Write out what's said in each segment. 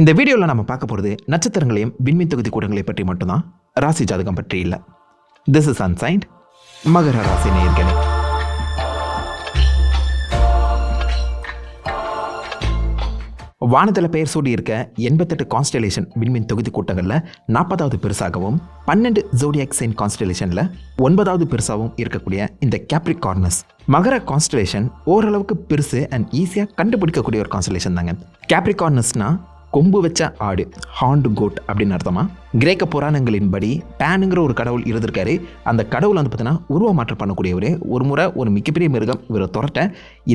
இந்த வீடியோவில் நம்ம பார்க்க போகிறது நட்சத்திரங்களையும் விண்மீன் தொகுதி கூட்டங்களை பற்றி மட்டும்தான். ராசி ஜாதகம் பற்றி இல்லை. திஸ் இஸ் அன்சைன்ட் மகர ராசி நேயர்களே. வானத்தில் பெயர் சூடி இருக்க எண்பத்தெட்டு கான்ஸ்டலேஷன் விண்மீன் தொகுதி கூட்டங்களில் நாற்பதாவது பெருசாகவும் பன்னெண்டு ஜோடியாக் சைன் கான்ஸ்டலேஷனில் ஒன்பதாவது பெருசாகவும் இருக்கக்கூடிய இந்த கேப்ரிக் கார்னஸ் மகர கான்ஸ்டலேஷன் ஓரளவுக்கு பெருசு அண்ட் ஈஸியாக கண்டுபிடிக்கக்கூடிய ஒரு கான்ஸ்டலேஷன் தாங்க. கேப்ரிக் கார்னஸ்னால் கொம்பு வச்ச ஆடு ஹாண்டு கோட் அப்படின்னு அர்த்தமா? கிரேக்க புராணங்களின்படி பேனுங்கிற ஒரு கடவுள் இருந்திருக்காரு. அந்த கடவுள் வந்து பார்த்தீங்கன்னா உருவ மாற்றம் பண்ணக்கூடியவர். ஒரு முறை ஒரு மிகப்பெரிய மிருகம் இவரை துரட்ட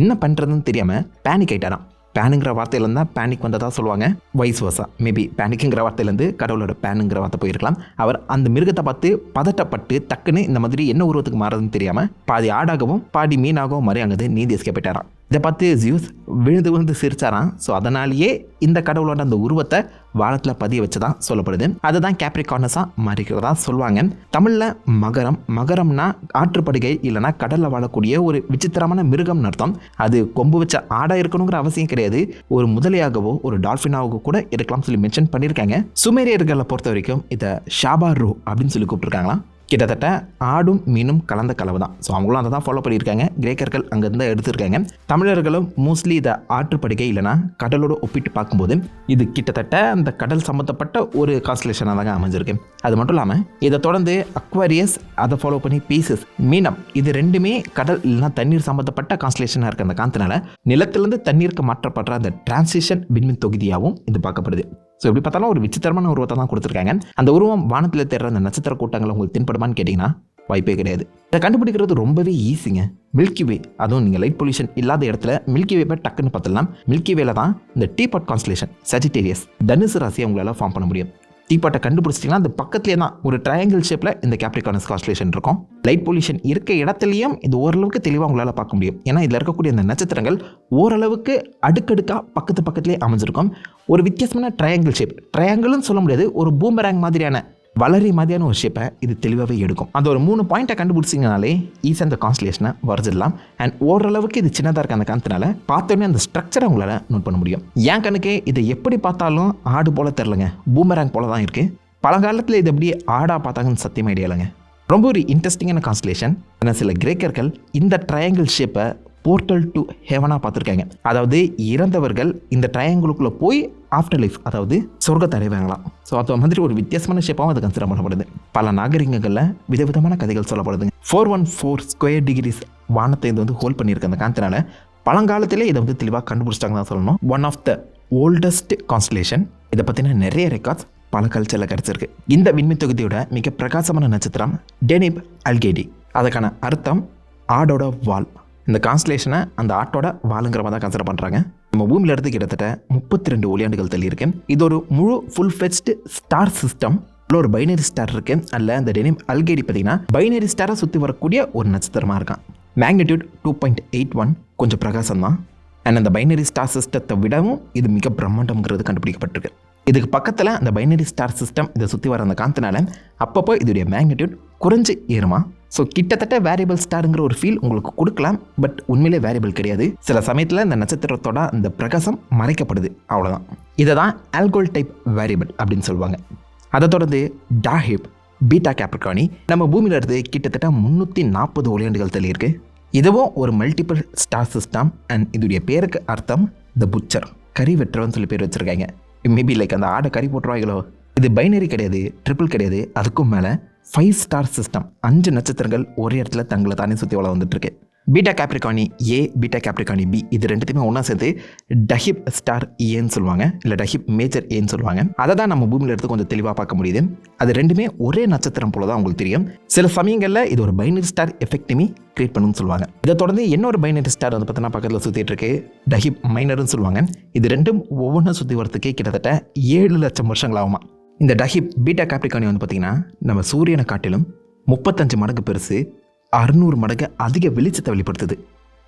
என்ன பண்ணுறதுன்னு தெரியாமல் பேனிக் ஆயிட்டாராம். பேனுங்கிற வார்த்தையிலேருந்து தான் பேனிக் வந்ததா சொல்லுவாங்க. வைஸ் வர்ஸா மேபி பேனிக்குங்கிற வார்த்தையிலேருந்து கடவுளோட பேனுங்கிற வார்த்தை போயிருக்கலாம். அவர் அந்த மிருகத்தை பார்த்து பதட்டப்பட்டு டக்குன்னு இந்த மாதிரி என்ன உருவத்துக்கு மாறதுன்னு தெரியாமல் பாதி ஆடாகவும் பாதி மீனாகவும் மாறி அங்கே நீந்தி எஸ்கே போயிட்டாராம் இதை பார்த்து ஜியூஸ் விழுந்து விழுந்து சிரிச்சாராம். ஸோ அதனாலேயே இந்த கடவுளோட அந்த உருவத்தை வானத்தில் பதிய வச்சதான் சொல்லப்படுது. அதுதான் கேப்ரிகார்னஸாக மாறிக்கிறதா சொல்லுவாங்க. தமிழில் மகரம் மகரம்னா ஆற்றுப்படுகை இல்லைனா கடலில் வாழக்கூடிய ஒரு விசித்திரமான மிருகம்னு அர்த்தம். அது கொம்பு வச்ச ஆடாக இருக்கணுங்கிற அவசியம் கிடையாது. ஒரு முதலையாகவோ ஒரு டால்ஃபினாகவோ கூட இருக்கலாம் சொல்லி மென்ஷன் பண்ணியிருக்காங்க. சுமேரியர்களை பொறுத்த வரைக்கும் இதை ஷாபா ரூ அப்படின்னு சொல்லி கூப்பிட்டுருக்காங்களாம். கிட்டத்தட்ட ஆடும் மீனும் கலந்த கலவை தான் ஸோ அவங்களும் அதை தான் ஃபாலோ பண்ணியிருக்காங்க. கிரேக்கர்கள் அங்கேருந்து எடுத்திருக்காங்க. தமிழர்களும் மோஸ்ட்லி இதை ஆற்றுப்படுகை இல்லைனா கடலோடு ஒப்பிட்டு பார்க்கும்போது இது கிட்டத்தட்ட அந்த கடல் சம்மந்தப்பட்ட ஒரு கான்ஸ்டலேஷனாக தாங்க அமைஞ்சிருக்கு. அது மட்டும் இல்லாமல் இதை தொடர்ந்து அக்வாரியஸ் அதை ஃபாலோ பண்ணி பீசஸ் மீனம் இது ரெண்டுமே கடல் இல்லைனா தண்ணீர் சம்மந்தப்பட்ட கான்ஸ்டலேஷனாக இருக்க அந்த காந்தனால நிலத்திலிருந்து தண்ணீருக்கு மாற்றப்படுற அந்த டிரான்சிஷன் விண்மின் தொகுதியாகவும் இது பார்க்கப்படுது. ஸோ எப்படி பார்த்தாலும் ஒரு விசித்திரமான உருவத்தை தான் கொடுத்துருக்காங்க. அந்த உருவம் வானத்தில் தேடுற அந்த நட்சத்திர கூட்டங்கள் உங்களுக்கு தென்படுமான்னு கேட்டிங்கன்னா வாய்ப்பே கிடையாது. இதை கண்டுபிடிக்கிறது ரொம்பவே ஈஸிங்க மில்கி வே அதுவும் நீங்கள் லைட் பொல்யூஷன் இல்லாத இடத்துல மில்கி வே டக்குன்னு பார்த்துடலாம். மில்கி வேல தான் இந்த டீபாட் கான்ஸ்லேஷன் சஜிடேரியஸ் தனுசு ராசியை உங்களால் ஃபார்ம் பண்ண முடியும். டீபாட்டை கண்டுபிடிச்சிட்டிங்கன்னா அந்த பக்கத்துலேயே தான் ஒரு ட்ரையாங்கிள் ஷேப்பில் இந்த கேப்ரிகானஸ் கான்ஸ்டலேஷன் இருக்கும். லைட் பொல்யூஷன் இருக்க இடத்துலையும் இது ஓரளவுக்கு தெளிவாக உங்களால் பார்க்க முடியும். ஏன்னா இதில் இருக்கக்கூடிய அந்த நட்சத்திரங்கள் ஓரளவுக்கு அடுக்கடுக்காக பக்கத்து பக்கத்துலேயே அமைஞ்சிருக்கும். ஒரு வித்தியாசமான ட்ரையாங்கிள் ஷேப் ட்ரையாங்கிள்னு சொல்ல முடியாது ஒரு பூமரேங் மாதிரியான வளரி மாதிரியான ஒரு ஷேப்பை இது தெளிவாகவே எடுக்கும். அந்த ஒரு மூணு பாயிண்ட்டை கண்டுபிடிச்சிங்கனாலே ஈஸியாக அந்த கான்ஸ்டலேஷனை வரைஞ்சிடலாம். அண்ட் ஓரளவுக்கு இது சின்னதாக இருக்க அந்த காரணத்தினால பார்த்தோன்னே அந்த ஸ்ட்ரக்சரை உங்களால் நோட் பண்ண முடியும். என் கணக்கு இதை எப்படி பார்த்தாலும் ஆடு போல தெரிலங்க பூமரேங் போல தான் இருக்குது பழங்காலத்தில் இது எப்படி ஆடாக பார்த்தாங்கன்னு சத்தியமாக ஐடியா இல்லைங்க. ரொம்ப ஒரு இன்ட்ரெஸ்டிங்கான கான்ஸ்டலேஷன் ஆனால் சில கிரேக்கர்கள் இந்த ட்ரையாங்கிள் ஷேப்பை போர்ட்டல் டு ஹெவனாக பார்த்துருக்காங்க. அதாவது இறந்தவர்கள் இந்த ட்ரையாங்கிளுக்குள்ளே போய் ஆஃப்டர் லைஃப் அதாவது சொர்க்கத்தை அடைவாங்களாம். ஸோ அது மாதிரி ஒரு வித்தியாசமான ஷேப்பாகவும் அது கன்சிடர் பண்ணப்படுது. பல நாகரிகங்களில் விதவிதமான கதைகள் சொல்லப்படுதுங்க. Four one four square degrees வானத்தை இது வந்து ஹோல்ட் பண்ணியிருக்க அந்த காந்தனால பழங்காலத்திலே இதை வந்து தெளிவாக கண்டுபிடிச்சிட்டாங்க தான் சொல்லணும். One of the oldest constellation இதை பற்றின நிறைய ரெக்கார்ட்ஸ் பல கல்ச்சரில் கிடச்சிருக்கு. இந்த விண்மீன் தொகுதியோட மிக பிரகாசமான நட்சத்திரம் டெனிப் அல்கேடி அதுக்கான அர்த்தம் ஆடோட வால். இந்த கான்ஸ்டலேஷனை அந்த ஆட்டோட வாளுங்கிற தான் கன்சிடர் பண்ணுறாங்க நம்ம பூமியில் இருந்து கிட்டத்தட்ட முப்பத்தி ரெண்டு ஒளியாண்டுகள் தள்ளி இது ஒரு முழு ஃபுல் ஃபெஸ்ட் ஸ்டார் சிஸ்டம் ஒரு பைனரி ஸ்டார் இருக்கு. அதில் அந்த டெனிம் அல்கேடி பார்த்தீங்கன்னா பைனரி ஸ்டாரை சுற்றி வரக்கூடிய ஒரு நட்சத்திரமாக இருக்கான். Magnitude two point eight one கொஞ்சம் பிரகாசம் தான் அண்ட் அந்த பைனரி ஸ்டார் சிஸ்டத்தை விடவும் இது மிக பிரம்மாண்டம்ங்கிறது கண்டுபிடிக்கப்பட்டிருக்கு. இதுக்கு பக்கத்தில் அந்த பைனரி ஸ்டார் சிஸ்டம் இதை சுற்றி வர அந்த காந்தனால அப்பப்போ இதோடைய மேக்னிடியூட் குறைஞ்சு ஏறுமா? ஸோ கிட்டத்தட்ட வேரியபிள் ஸ்டாருங்கிற ஒரு ஃபீல் உங்களுக்கு கொடுக்கலாம் பட் உண்மையிலே வேரியபிள் கிடையாது. சில சமயத்தில் இந்த நட்சத்திரத்தோட அந்த பிரகாசம் மறைக்கப்படுது. அவ்வளோதான் இதை தான் ஆல்கோல் டைப் வேரியபிள் அப்படின்னு சொல்லுவாங்க. அதை தொடர்ந்து டாஹிப் பீட்டா கேப்ரிகானி நம்ம பூமியில் இருந்து கிட்டத்தட்ட முந்நூற்றி நாற்பது ஒளியாண்டுகள் தள்ளி இருக்குது இதுவும் ஒரு மல்டிபிள் ஸ்டார் சிஸ்டம் அண்ட் இதோடைய பேருக்கு அர்த்தம் த புச்சர் கறி வெட்டுறவன் சொல்லி பேர் வச்சுருக்காங்க. மேபி லைக் அந்த ஆடை கறி போட்டுருவாங்களோ? இது பைனரி கிடையாது ட்ரிபிள் கிடையாது. அதுக்கும் மேலே ஃபைவ் ஸ்டார் சிஸ்டம் அஞ்சு நட்சத்திரங்கள் ஒரே இடத்துல தங்களை தானே சுற்றி வள வந்துட்டுருக்கு. Beta Capricorni A beta Capricorni B இது ரெண்டுத்தையுமே ஒன்றா சேர்த்து டஹிப் ஸ்டார் ஏன்னு சொல்லுவாங்க. இல்லை டஹிப் மேஜர் ஏன்னு சொல்லுவாங்க. அதை தான் நம்ம பூமியில் எடுத்து கொஞ்சம் தெளிவாக பார்க்க முடியுது. அது ரெண்டுமே ஒரே நட்சத்திரம் போல தான் உங்களுக்கு தெரியும். சில சமயங்களில் இது ஒரு பைனரி ஸ்டார் எஃபெக்ட்டுமே கிரியேட் பண்ணுன்னு சொல்லுவாங்க. இதை தொடர்ந்து இன்னொரு பைனரி ஸ்டார் வந்து பார்த்தீங்கன்னா பக்கத்தில் சுற்றிட்டு இருக்கு. டஹிப் மைனர்னு சொல்லுவாங்க. இது ரெண்டும் ஒவ்வொன்றும் சுற்றி வரத்துக்கே கிட்டத்தட்ட ஏழு லட்சம் வருஷங்கள் ஆகுமா. இந்த டஹிப் பீட்டா கேப்டிகானி வந்து பார்த்திங்கன்னா நம்ம சூரியனை காட்டிலும் முப்பத்தஞ்சு மடங்கு பெருசு அறுநூறு மடங்கு அதிக வெளிச்சத்தை வெளிப்படுத்துது.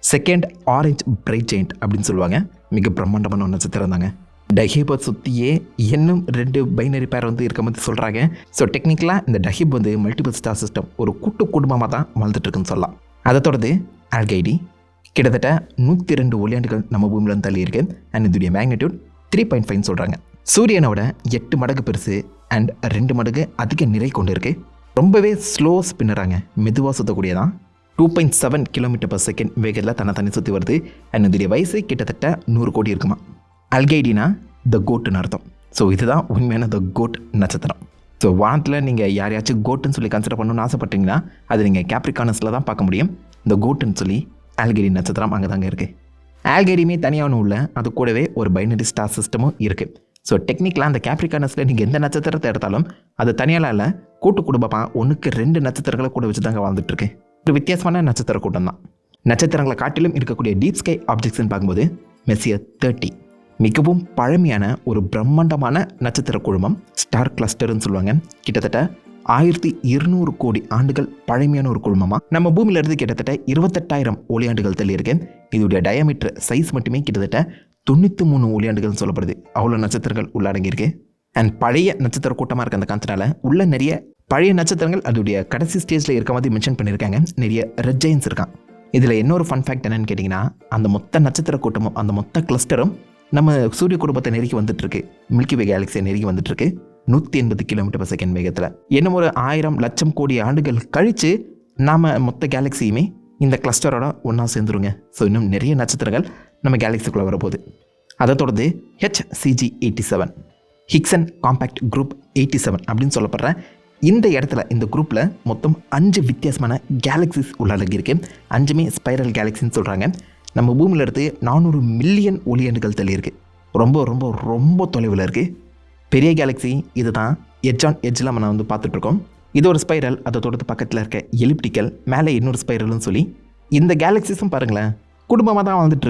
செகண்ட் ஆரஞ்ச் பிரைட் ஜெயிண்ட் அப்படின்னு சொல்லுவாங்க. மிக பிரம்மாண்டமான ஒரு நட்சத்திரம் தாங்க. டஹீபை சுற்றியே இன்னும் ரெண்டு பைனரி பேர் வந்து இருக்க மாதிரி சொல்கிறாங்க ஸோ டெக்னிக்கலாக இந்த டஹீப் வந்து மல்டிபிள் ஸ்டார் சிஸ்டம் ஒரு கூட்டு குடும்பமாக தான் வாழ்ந்துட்டுருக்குன்னு சொல்லலாம். அதை தொடர்ந்து ஆல்கைடி கிட்டத்தட்ட நூற்றி ரெண்டு ஒளியாண்டுகள் நம்ம பூமியில் தள்ளி இருக்கு. அண்ட் இதோடைய மேக்னிடியூட் த்ரீ பாயிண்ட் ஃபைவ் சொல்கிறாங்க சூரியனோட எட்டு மடங்கு பெருசு அண்ட் ரெண்டு மடங்கு அதிக நிறை கொண்டு இருக்குது ரொம்பவே ஸ்லோ ஸ்பின்னராங்க மெதுவாக சுற்றக்கூடியதான் two point seven kilometre per second வேகத்தில் தன்னை தண்ணி சுற்றி வருது. அண்ட் இதோடைய வயசு கிட்டத்தட்ட நூறு கோடி இருக்குமா. அல்கைடினா த கோட்டுன்னு அர்த்தம். ஸோ இதுதான் உண்மையான த கோட் நட்சத்திரம். ஸோ வானத்தில் நீங்கள் யாரையாச்சும் கோட்டுன்னு சொல்லி கன்சிடர் பண்ணணும்னு ஆசைப்பட்டீங்கன்னா அது நீங்கள் கேப்ரிகானஸில் தான் பார்க்க முடியும். இந்த கோட்டுன்னு சொல்லி ஆல்கேடி நட்சத்திரம் அங்கே தாங்க இருக்குது ஆல்கேடியுமே தனியாக உள்ள அது கூடவே ஒரு பைனரி ஸ்டார் சிஸ்டமும் இருக்குது ஸோ டெக்னிக்கலாக அந்த கேப்ரிகானஸில் நீங்கள் எந்த நட்சத்திரத்தை எடுத்தாலும் அது தனியாலாம் இல்லை கூட்டு குடும்பமாக ஒன்றுக்கு ரெண்டு நட்சத்திரங்களை கூட வச்சு தாங்க வாழ்ந்துட்டுருக்கு. ஒரு வித்தியாசமான நட்சத்திர கூட்டம் தான். நட்சத்திரங்களை காட்டிலும் இருக்கக்கூடிய டீப் ஸ்கை ஆப்ஜெக்ட்ஸ்னு பார்க்கும்போது மெஸ்ஸியர் தேர்ட்டி மிகவும் பழமையான ஒரு பிரம்மாண்டமான நட்சத்திர குழுமம் ஸ்டார் கிளஸ்டர்னு சொல்லுவாங்க. கிட்டத்தட்ட ஆயிரத்தி இருநூறு கோடி ஆண்டுகள் பழமையான ஒரு குழுமமாக நம்ம பூமியிலிருந்து கிட்டத்தட்ட இருபத்தெட்டாயிரம் ஒளியாண்டுகள் தள்ளி இருக்கு இதோடைய டயமீட்டர் சைஸ் மட்டுமே கிட்டத்தட்ட தொண்ணூற்றி மூணு ஒளியாண்டுகள்னு சொல்லப்படுது. அவ்வளோ நட்சத்திரங்கள் உள்ளடங்கியிருக்கு. அண்ட் பழைய நட்சத்திர கூட்டமாக இருக்க அந்த காந்தனால உள்ள நிறைய பழைய நட்சத்திரங்கள் அதோடைய கடைசி ஸ்டேஜில் இருக்க மாதிரி மென்ஷன் பண்ணியிருக்காங்க. நிறைய ரெட் ஜெயின்ஸ் இருக்கான். இதில் இன்னொரு ஃபன் ஃபேக்ட் என்னன்னு கேட்டிங்கன்னா அந்த மொத்த நட்சத்திர கூட்டமும் அந்த மொத்த கிளஸ்டரும் நம்ம சூரிய குடும்பத்தை நெருக்கி வந்துட்டுருக்கு. மில்கி வே கேலக்சியை நெருக்கி வந்துட்டுருக்கு. நூற்றி எண்பது கிலோமீட்டர் பர் செகண்ட் வேகத்தில். இன்னும் ஒரு ஆயிரம் லட்சம் கோடி ஆண்டுகள் கழித்து நாம் மொத்த கேலக்சியுமே இந்த கிளஸ்டரோட ஒன்றா சேர்ந்துருங்க. ஸோ இன்னும் நிறைய நட்சத்திரங்கள் நம்ம கேலக்சிக்குள்ளே வரப்போகுது. அதை தொடர்ந்து HCG eighty seven Hickson compact group eighty seven அப்படின்னு சொல்லப்படுற இந்த இடத்துல இந்த குரூப்பில் மொத்தம் அஞ்சு வித்தியாசமான கேலக்சிஸ் உள்ளடங்கியிருக்கு. அஞ்சுமே ஸ்பைரல் கேலக்சின்னு சொல்கிறாங்க நம்ம பூமியில் எடுத்து நானூறு மில்லியன் ஒளியண்டுகள் தள்ளி இருக்குது ரொம்ப ரொம்ப ரொம்ப தொலைவில் இருக்குது பெரிய கேலக்ஸி இதுதான் எட்ஜ் ஆன் எட்ஜில் நம்ம வந்து பார்த்துட்ருக்கோம் இது ஒரு ஸ்பைரல் அதை தொடர்ந்து பக்கத்தில் இருக்க எலிப்டிக்கல் மேலே இன்னொரு ஸ்பைரல்னு சொல்லி இந்த கேலக்ஸிஸும் பாருங்களேன் குடும்பமாக தான் வந்துட்டு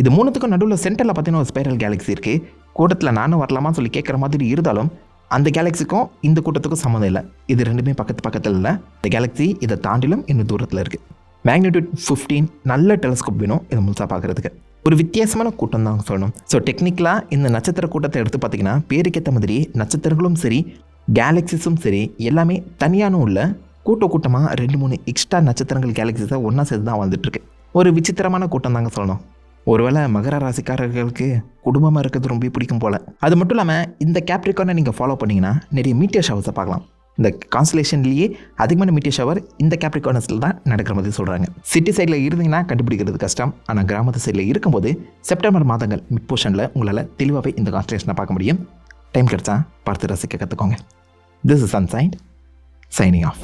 இது மூணுத்துக்கும் நடுவில் சென்டரில் பார்த்தீங்கன்னா ஒரு ஸ்பைரல் கேலக்ஸி இருக்குது கூட்டத்தில் நானும் வரலாமா சொல்லி கேட்குற மாதிரி இருந்தாலும் அந்த கேலக்ஸிக்கும் இந்த கூட்டத்துக்கும் சம்மந்தம் இல்லை. இது ரெண்டுமே பக்கத்து பக்கத்தில் இல்லை. இந்த கேலக்ஸி இதை தாண்டிலும் இன்னும் தூரத்தில் இருக்குது மேக்னிடியூட் ஃபிஃப்டீன் நல்ல டெலஸ்கோப் வேணும் இதை முழுசாக பார்க்குறதுக்கு ஒரு வித்தியாசமான கூட்டம் தான் சொல்லணும். ஸோ டெக்னிக்கலாக இந்த நட்சத்திர கூட்டத்தை எடுத்து பார்த்தீங்கன்னா பேருக்கேற்ற மாதிரி நட்சத்திரங்களும் சரி கேலக்சிஸும் சரி எல்லாமே தனியானும் உள்ள கூட்ட கூட்டமாக ரெண்டு மூணு எக்ஸ்ட்ரா நட்சத்திரங்கள் கேலக்சிஸை ஒன்றா சேர்த்து தான் வாழ்ந்துட்டுருக்கு ஒரு விசித்திரமான கூட்டம் தாங்க சொல்லணும். ஒருவேளை மகர ராசிக்காரர்களுக்கு குடும்பமாக இருக்கிறது ரொம்ப பிடிக்கும் போல். அது மட்டும் இல்லாமல் இந்த கேப்ரிகானை நீங்கள் ஃபாலோ பண்ணிங்கன்னா நிறைய மீட்டியர் ஷவர்ஸை பார்க்கலாம். இந்த கான்ஸ்டலேஷன்லேயே அதிகமான மீட்டியர் ஷவர் இந்த கேப்ரிகானஸில் தான் நடக்கிற மாதிரி சொல்கிறாங்க சிட்டி சைடில் இருந்தீங்கன்னா கண்டுபிடிக்கிறது கஷ்டம். ஆனால் கிராமத்து சைடில் இருக்கும்போது செப்டம்பர் மாதங்கள் மிட் போர்ஷனில் உங்களால் தெளிவாகவே இந்த கான்ஸ்டலேஷனை பார்க்க முடியும். டைம் கிடைச்சா பார்த்து ரசிக்க கற்றுக்கோங்க this is Sunshine signing off